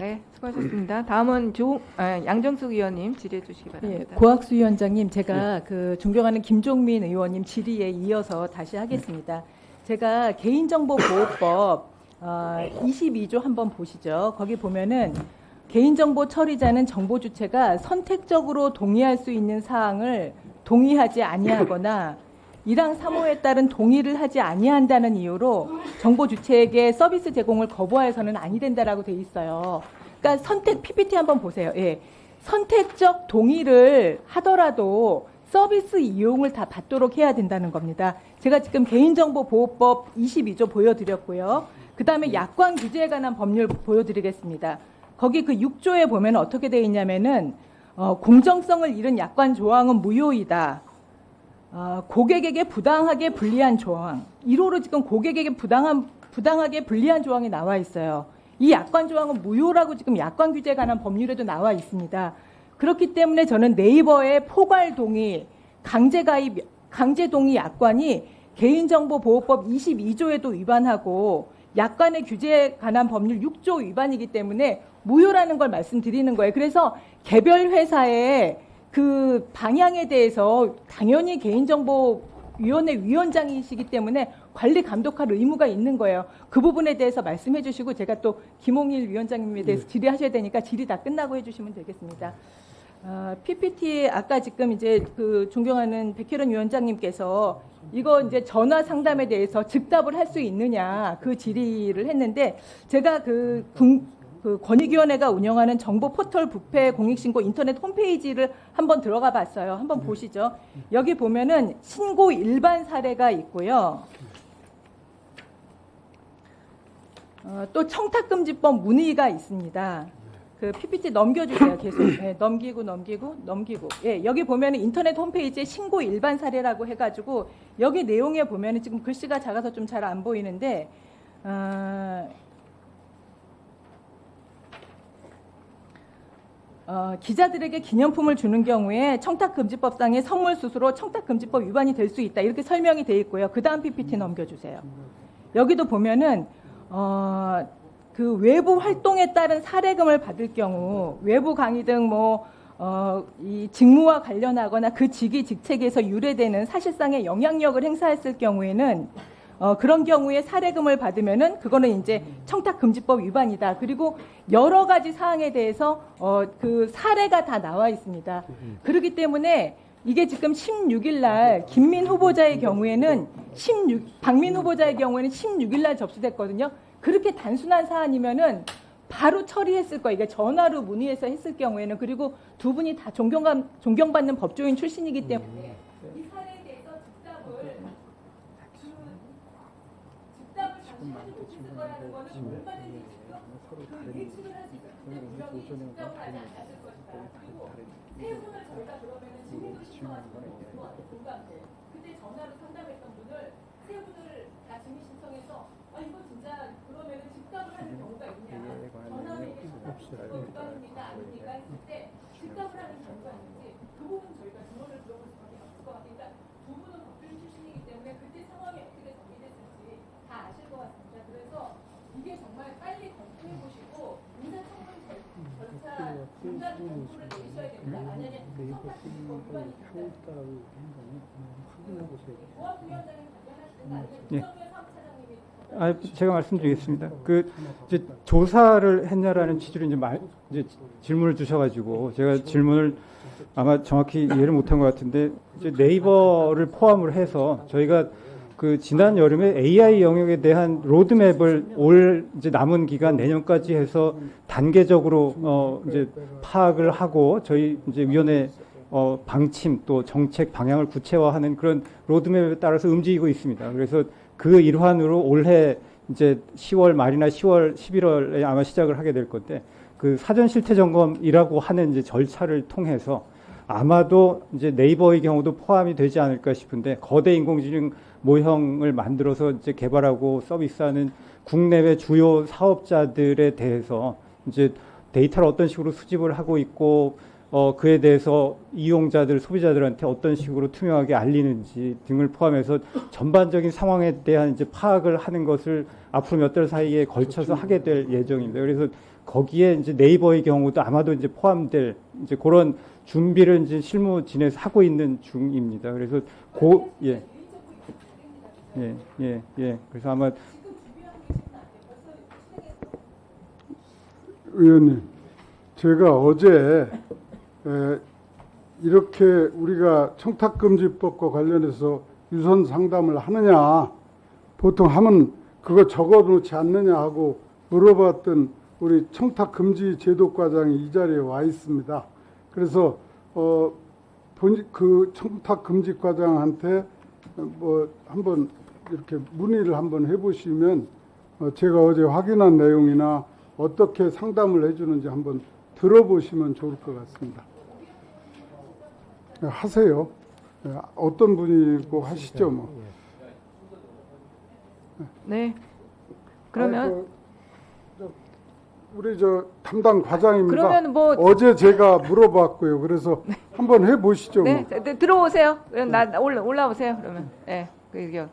네, 수고하셨습니다. 다음은 조, 아, 양정숙 의원님 질의해 주시기 예, 바랍니다. 고학수 위원장님, 제가 그 존경하는 김종민 의원님 질의에 이어서 다시 하겠습니다. 제가 개인정보보호법 어, 22조 한번 보시죠. 거기 보면은 개인정보 처리자는 정보 주체가 선택적으로 동의할 수 있는 사항을 동의하지 아니하거나 1항 3호에 따른 동의를 하지 아니한다는 이유로 정보 주체에게 서비스 제공을 거부하여서는 아니 된다라고 돼 있어요. 그러니까 선택 PPT 한번 보세요. 예. 선택적 동의를 하더라도 서비스 이용을 다 받도록 해야 된다는 겁니다. 제가 지금 개인정보보호법 22조 보여드렸고요. 그 다음에 약관 규제에 관한 법률 보여드리겠습니다. 거기 그 6조에 보면 어떻게 되어 있냐면은 어, 공정성을 잃은 약관 조항은 무효이다. 어, 고객에게 부당하게 불리한 조항. 1호로 지금 고객에게 부당한 부당하게 불리한 조항이 나와 있어요. 이 약관 조항은 무효라고 지금 약관 규제에 관한 법률에도 나와 있습니다. 그렇기 때문에 저는 네이버의 포괄 동의, 강제 가입, 강제 동의 약관이 개인정보보호법 22조에도 위반하고 약관의 규제에 관한 법률 6조 위반이기 때문에 무효라는 걸 말씀드리는 거예요. 그래서 개별 회사의 그 방향에 대해서 당연히 개인정보 위원회 위원장이시기 때문에 관리 감독할 의무가 있는 거예요. 그 부분에 대해서 말씀해 주시고 제가 또 김홍일 위원장님에 대해서 질의하셔야 되니까 질의 다 끝나고 해 주시면 되겠습니다. 어, PPT 아까 지금 이제 그 존경하는 백혜련 위원장님께서 이거 이제 전화 상담에 대해서 즉답을 할 수 있느냐 그 질의를 했는데 제가 그, 군, 그 권익위원회가 운영하는 정보 포털 부패 공익신고 인터넷 홈페이지를 한번 들어가 봤어요. 한번 보시죠. 여기 보면은 신고 일반 사례가 있고요. 어, 또 청탁금지법 문의가 있습니다. 그 PPT 넘겨주세요. 계속 네, 넘기고 넘기고 넘기고. 예, 여기 보면 은 인터넷 홈페이지에 신고 일반 사례라고 해가지고 여기 내용에 보면 은 지금 글씨가 작아서 좀 잘 안 보이는데 어, 어, 기자들에게 기념품을 주는 경우에 청탁금지법상의 선물 수수로 청탁금지법 위반이 될 수 있다 이렇게 설명이 돼 있고요. 그 다음 PPT 넘겨주세요. 여기도 보면은 어, 그 외부 활동에 따른 사례금을 받을 경우 외부 강의 등뭐 어, 이 직무와 관련하거나 그 직위 직책에서 유래되는 사실상의 영향력을 행사했을 경우에는 어, 그런 경우에 사례금을 받으면은 그거는 이제 청탁금지법 위반이다. 그리고 여러 가지 사항에 대해서 어, 그 사례가 다 나와 있습니다. 그렇기 때문에 이게 지금 16일 날 김민 후보자의 경우에는 16 박민 후보자의 경우에는 16일 날 접수됐거든요. 그렇게 단순한 사안이면은 바로 처리했을 거예요. 이게 전화로 문의해서 했을 경우에는 그리고 두 분이 다 존경감, 존경받는 법조인 출신이기 때문에 이 사례에 대해서 즉답을 그 거는 그 것이다. 그리고 세 분을 저희가 그러면은 증인도 신청하신 분이 있는 것 같아요. 공감대. 그때 전화로 상담했던 분을 세 분을 다 증인 신청해서 아 이거 진짜 그러면은 즉답을 하는 경우가 있냐? 전화로 이게 즉답 위반입니까 아닙니까 했을 때 즉답을 하는 경우가 있는지 그 부분 저희가 예. 아, 제가 말씀드리겠습니다. 그 이제 조사를 했냐라는 취지로 이제 말 이제 질문을 주셔가지고 제가 질문을 아마 정확히 이해를 못한 것 같은데 이제 네이버를 포함을 해서 저희가 그 지난 여름에 AI 영역에 대한 로드맵을 올 이제 남은 기간 내년까지 해서 단계적으로 어 이제 파악을 하고 저희 이제 위원회 어 방침 또 정책 방향을 구체화하는 그런 로드맵에 따라서 움직이고 있습니다. 그래서 그 일환으로 올해 이제 10월 말이나 10월 11월에 아마 시작을 하게 될 건데 그 사전 실태 점검이라고 하는 이제 절차를 통해서 아마도 이제 네이버의 경우도 포함이 되지 않을까 싶은데 거대 인공지능 모형을 만들어서 이제 개발하고 서비스하는 국내외 주요 사업자들에 대해서 이제 데이터를 어떤 식으로 수집을 하고 있고 어 그에 대해서 이용자들 소비자들한테 어떤 식으로 투명하게 알리는지 등을 포함해서 전반적인 상황에 대한 이제 파악을 하는 것을 앞으로 몇 달 사이에 걸쳐서 하게 될 예정입니다. 그래서 거기에 이제 네이버의 경우도 아마도 이제 포함될 이제 그런 준비를 이제 실무진에서 하고 있는 중입니다. 그래서 고 예. 예, 예, 예. 그래서 아마 의원님, 제가 어제 에, 이렇게 우리가 청탁금지법과 관련해서 유선 상담을 하느냐, 보통 하면 그거 적어놓지 않느냐 하고 물어봤던 우리 청탁 금지 제도 과장이 이 자리에 와 있습니다. 그래서 어, 본, 그 청탁 금지 과장한테 뭐 한번 이렇게 문의를 한번 해보시면 어, 제가 어제 확인한 내용이나 어떻게 상담을 해주는지 한번 들어보시면 좋을 것 같습니다. 네, 하세요. 네, 어떤 분이고 하시죠, 뭐. 네. 그러면 저, 우리 저 담당 과장입니다. 그러면 뭐 어제 제가 물어봤고요. 그래서 한번 해보시죠. 네, 뭐. 네, 들어오세요. 나 올라 올라오세요. 그러면 예. 그 이거